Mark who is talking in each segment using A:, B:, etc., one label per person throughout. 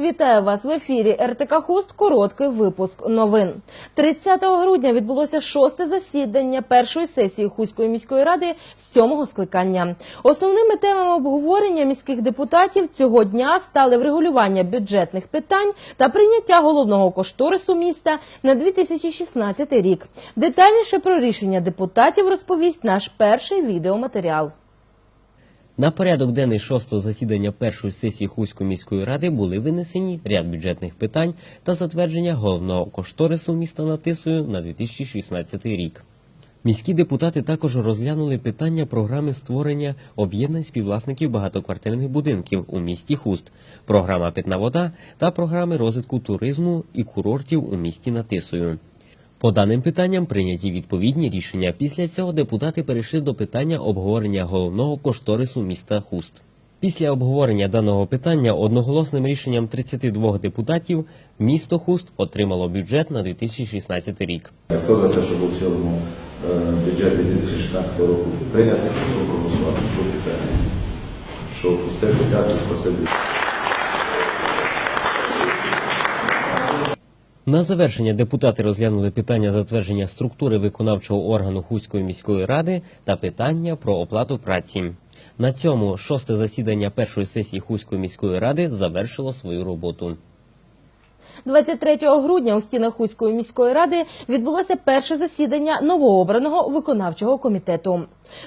A: Вітаю вас в ефірі РТК Хуст. Короткий випуск новин. 30 грудня відбулося шосте засідання першої сесії Хуської міської ради сьомого скликання. Основними темами обговорення міських депутатів цього дня стали врегулювання бюджетних питань та прийняття головного кошторису міста на 2016 рік. Детальніше про рішення депутатів розповість наш перший відеоматеріал.
B: На порядок денний шостого засідання першої сесії Хуської міської ради були винесені ряд бюджетних питань та затвердження головного кошторису міста Натисою на 2016 рік. Міські депутати також розглянули питання програми створення об'єднань співвласників багатоквартирних будинків у місті Хуст, програма Питна вода та програми розвитку туризму і курортів у місті Натисою. По даним питанням прийняті відповідні рішення. Після цього депутати перейшли до питання обговорення головного кошторису міста Хуст. Після обговорення даного питання одноголосним рішенням 32 депутатів місто Хуст отримало бюджет на 2016 рік.
C: Хто за те, щоб у цілому е, бюджеті 2016 року прийняти, прошу проголосувати, що підтримати. Що пустити, дякую, спасибі.
B: На завершення депутати розглянули питання затвердження структури виконавчого органу Хуської міської ради та питання про оплату праці. На цьому шосте засідання першої сесії Хуської міської ради завершило свою роботу.
A: 23 грудня у стінах Хуської міської ради відбулося перше засідання новообраного виконавчого комітету.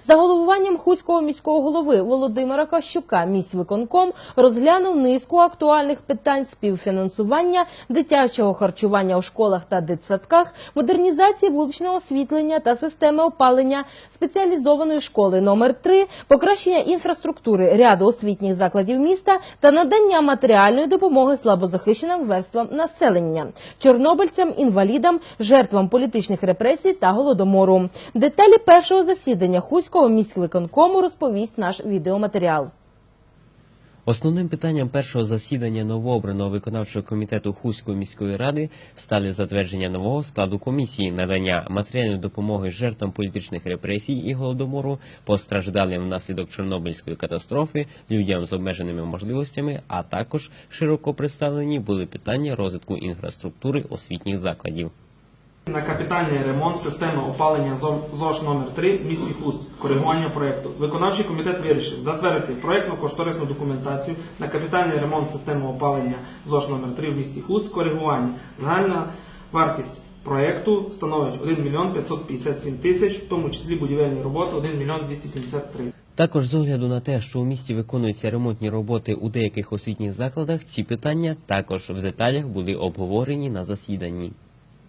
A: За головуванням Хуського міського голови Володимира Кащука міськвиконком розглянув низку актуальних питань співфінансування дитячого харчування у школах та дитсадках, модернізації вуличного освітлення та системи опалення спеціалізованої школи номер 3 покращення інфраструктури ряду освітніх закладів міста та надання матеріальної допомоги слабозахищеним верствам населення, чорнобильцям, інвалідам, жертвам політичних репресій та голодомору. Деталі першого засідання Хуського міськвиконкому розповість наш відеоматеріал.
B: Основним питанням першого засідання новообраного виконавчого комітету Хуської міської ради стали затвердження нового складу комісії, надання матеріальної допомоги жертвам політичних репресій і голодомору, постраждалим внаслідок Чорнобильської катастрофи, людям з обмеженими можливостями, а також широко представлені були питання розвитку інфраструктури освітніх закладів.
D: На капітальний ремонт системи опалення ЗОЖ номер 3 в місті Хуст. Коригування проєкту. Виконавчий комітет вирішив затвердити проєктну кошторисну документацію на капітальний ремонт системи опалення ЗОЖ номер 3 в місті Хуст. Коригування. Загальна вартість проєкту становить 1 мільйон 557 тисяч, в тому числі будівельні роботи 1 мільйон 273.
B: Також з огляду на те, що у місті виконуються ремонтні роботи у деяких освітніх закладах, ці питання також в деталях були обговорені на засіданні.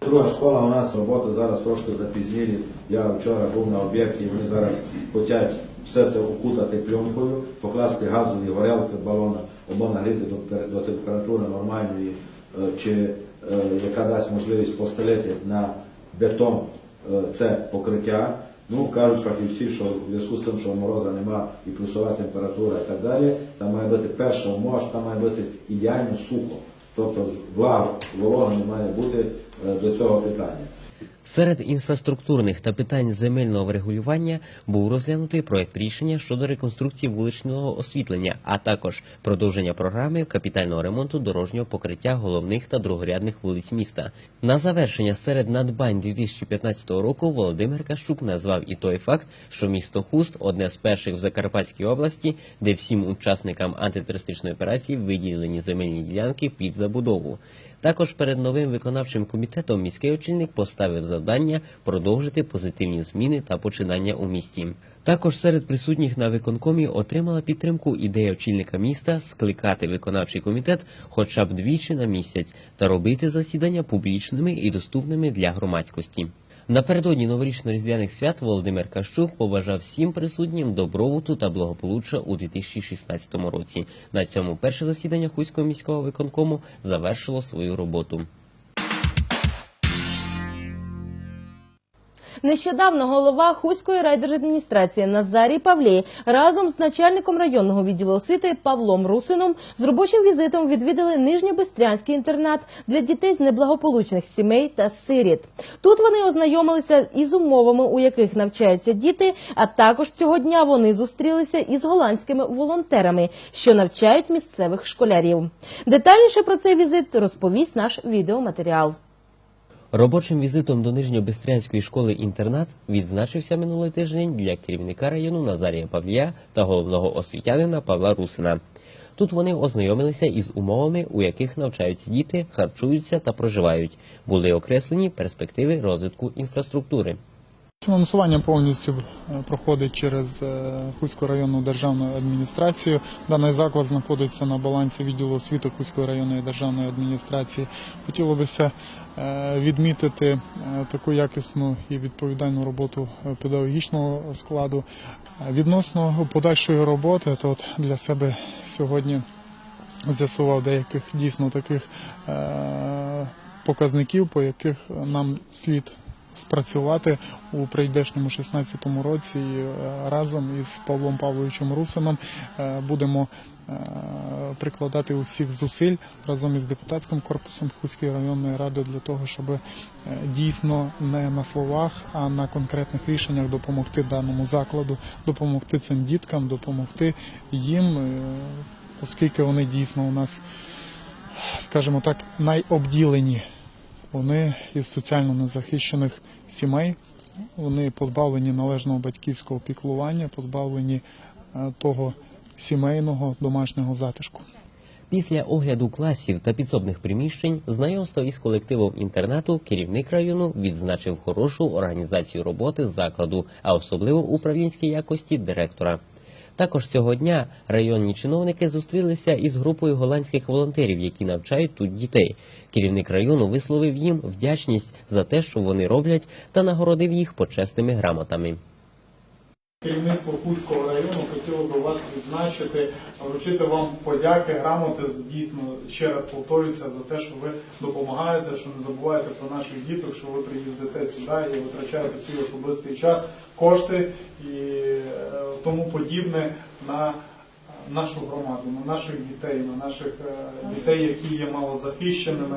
C: Друга школа у нас робота зараз трошки запізнілі. Я вчора був на об'єкті, вони зараз хочуть все це окутати пленкою, покласти газові горелки балона, або нагріти до, температури нормальної, чи яка дасть можливість постелити на бетон це покриття. Ну, кажуть фахівці, що в зв'язку з тим, що мороза нема і плюсова температура і так далі, там має бути перша умова, що там має бути ідеально сухо. Тобто два волога не має бути е, до цього питання.
B: Серед інфраструктурних та питань земельного врегулювання був розглянутий проект рішення щодо реконструкції вуличного освітлення, а також продовження програми капітального ремонту дорожнього покриття головних та другорядних вулиць міста. На завершення серед надбань 2015 року Володимир Кащук назвав і той факт, що місто Хуст одне з перших в Закарпатській області, де всім учасникам антитерористичної операції виділені земельні ділянки під забудову. Також перед новим виконавчим комітетом міський очільник поставив завдання продовжити позитивні зміни та починання у місті. Також серед присутніх на виконкомі отримала підтримку ідея очільника міста скликати виконавчий комітет хоча б двічі на місяць та робити засідання публічними і доступними для громадськості. Напередодні новорічно-різдвяних свят Володимир Кащук побажав всім присутнім добробуту та благополуччя у 2016 році. На цьому перше засідання Хуського міського виконкому завершило свою роботу.
A: Нещодавно голова Хуської райдержадміністрації Назарій Павлій разом з начальником районного відділу освіти Павлом Русином з робочим візитом відвідали Нижньобестрянський інтернат для дітей з неблагополучних сімей та сиріт. Тут вони ознайомилися із умовами, у яких навчаються діти. А також цього дня вони зустрілися із голландськими волонтерами, що навчають місцевих школярів. Детальніше про цей візит розповість наш відеоматеріал.
B: Робочим візитом до Нижньобистрянської школи інтернат відзначився минулий тиждень для керівника району Назарія Павлія та головного освітянина Павла Русина. Тут вони ознайомилися із умовами, у яких навчаються діти, харчуються та проживають. Були окреслені перспективи розвитку інфраструктури.
E: Фінансування повністю е, проходить через е, Хуську районну державну адміністрацію. Даний заклад знаходиться на балансі відділу освіти Хуської районної державної адміністрації. Хотілося б відмітити е, таку якісну і відповідальну роботу педагогічного складу. Відносно подальшої роботи, то от для себе сьогодні з'ясував деяких дійсно таких показників, по яких нам слід спрацювати у прийдешньому 16-му році е, разом із Павлом Павловичем Русином е, будемо е, прикладати усіх зусиль разом із депутатським корпусом Хуської районної ради для того, щоб дійсно не на словах, а на конкретних рішеннях допомогти даному закладу, допомогти цим діткам, допомогти їм, оскільки вони дійсно у нас, скажімо так, найобділені. Вони із соціально незахищених сімей, вони позбавлені належного батьківського піклування, позбавлені е, того сімейного домашнього затишку.
B: Після огляду класів та підсобних приміщень, знайомства із колективом інтернату, керівник району відзначив хорошу організацію роботи закладу, а особливо управлінській якості директора. Також цього дня районні чиновники зустрілися із групою голландських волонтерів, які навчають тут дітей. Керівник району висловив їм вдячність за те, що вони роблять, та нагородив їх почесними грамотами.
E: Керівництво Хуського району хотіло би вас відзначити, вручити вам подяки, грамоти. Дійсно, ще раз повторюся за те, що ви допомагаєте, що не забуваєте про наших діток, що ви приїздите сюди і витрачаєте свій особистий час, кошти і е, тому подібне на нашу громаду, на наших дітей, на наших е, дітей, які є малозахищеними.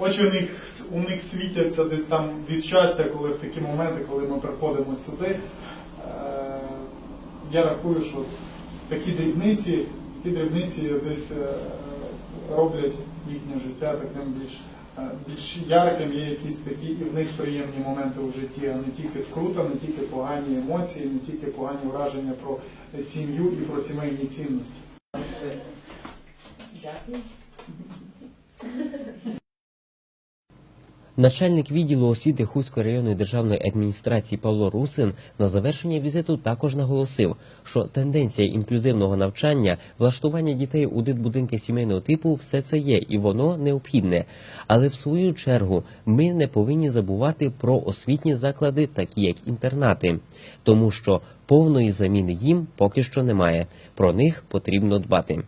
E: Очі у них, у них світяться десь там від щастя, коли в такі моменти, коли ми приходимо сюди. Я рахую, що такі дрібниці, такі дрібниці десь е, роблять їхнє життя таким більш, е, більш ярким, є якісь такі і в них приємні моменти у житті, а не тільки скрута, не тільки погані емоції, не тільки погані враження про сім'ю і про сімейні цінності.
B: Начальник відділу освіти Хуської районної державної адміністрації Павло Русин на завершення візиту також наголосив, що тенденція інклюзивного навчання, влаштування дітей у дитбудинки сімейного типу все це є і воно необхідне. Але в свою чергу ми не повинні забувати про освітні заклади, такі як інтернати, тому що повної заміни їм поки що немає. Про них потрібно дбати.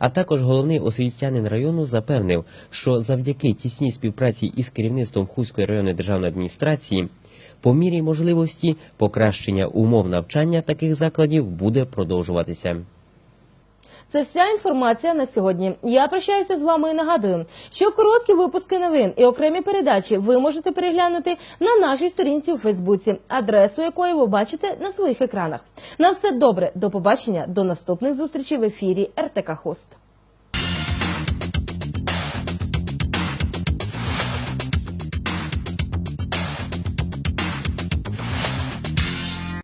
B: А також головний освітянин району запевнив, що завдяки тісній співпраці із керівництвом Хуської районної державної адміністрації, по мірі можливості покращення умов навчання таких закладів буде продовжуватися.
A: Це вся інформація на сьогодні. Я прощаюся з вами і нагадую, що короткі випуски новин і окремі передачі ви можете переглянути на нашій сторінці у Фейсбуці, адресу якої ви бачите на своїх екранах. На все добре, до побачення, до наступних зустрічей в ефірі РТК Хост.